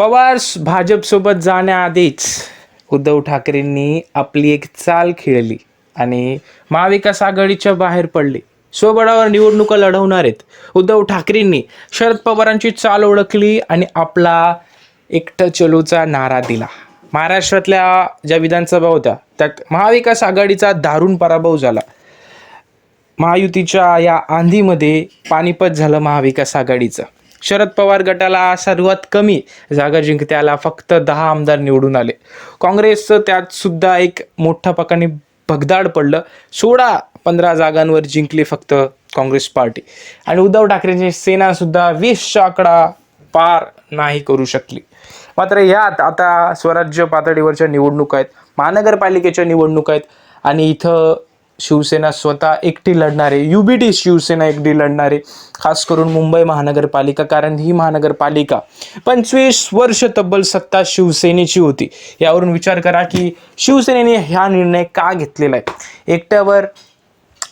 पवार भाजपसोबत जाण्याआधीच उद्धव ठाकरेंनी आपली एक चाल खेळली आणि महाविकास आघाडीच्या बाहेर पडले. स्वबळावर निवडणुका लढवणार आहेत. उद्धव ठाकरेंनी शरद पवारांची चाल ओळखली आणि आपला एकटं चलोचा नारा दिला. महाराष्ट्रातल्या ज्या विधानसभा होत्या त्यात महाविकास आघाडीचा दारुण पराभव झाला. महायुतीच्या या आंधीमध्ये पानिपत झालं महाविकास आघाडीचं. शरद पवार गटाला सर्वात कमी जागा जिंकत्याला आला फक्त दहा आमदार निवडून आले. काँग्रेसचं त्यात सुद्धा एक मोठ्या प्रकारे भगदाड पडलं. सोळा पंधरा जागांवर जिंकली फक्त काँग्रेस पार्टी. आणि उद्धव ठाकरेंची सेना सुद्धा वीसचा आकडा पार नाही करू शकली. मात्र यात आता स्वराज्य पातळीवरच्या निवडणुका आहेत महानगरपालिकेच्या निवडणुका आहेत आणि इथं शिवसेना स्वतः एकटी लढणारे यू बी टी शिवसेना एकटी लढणारे खास करून मुंबई महानगरपालिका कारण ही महानगरपालिका पंचवीस वर्ष तब्बल सत्ता शिवसेनेची होती. यावरून विचार करा की शिवसेनेने हा निर्णय का घेतलेला आहे? एकट्यावर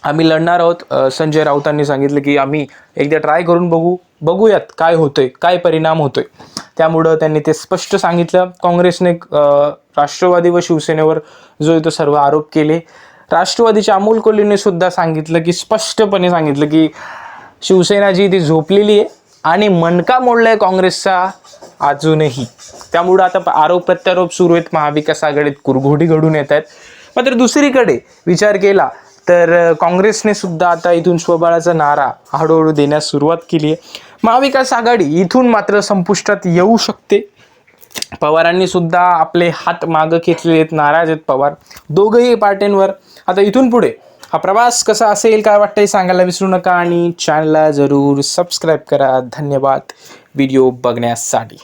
आम्ही लढणार आहोत. संजय राऊतांनी सांगितलं की आम्ही एकदा ट्राय करून बघू बघूयात काय होतंय काय परिणाम होतोय. त्यामुळं त्यांनी ते स्पष्ट सांगितलं. काँग्रेसने राष्ट्रवादी व शिवसेनेवर जो आहे तो सर्व आरोप केले. राष्ट्रवादीच्या अमोल कोल्हेंनी सुद्धा सांगितलं की स्पष्टपणे सांगितलं की शिवसेना जी ती झोपलेली आहे आणि मणका मोडलाय काँग्रेसचा अजूनही. त्यामुळं आता आरोप प्रत्यारोप सुरू आहेत. महाविकास आघाडीत कुरघोडी घडून येत आहेत. मात्र दुसरीकडे विचार केला तर काँग्रेसने सुद्धा आता इथून स्वबळाचा नारा हळूहळू देण्यास सुरुवात केली आहे. महाविकास आघाडी इथून मात्र संपुष्टात येऊ शकते. पवारांनी सुद्धा आपले हात मागं घेतलेले आहेत नाराज आहेत पवार. दोघंही पार्ट्यांवर. आता इथून पुढे हा प्रवास कसा असेल काय वाटतंय सांगायला विसरू नका आणि चॅनलला जरूर सबस्क्राईब करा. धन्यवाद. व्हिडिओ बघण्यासाठी.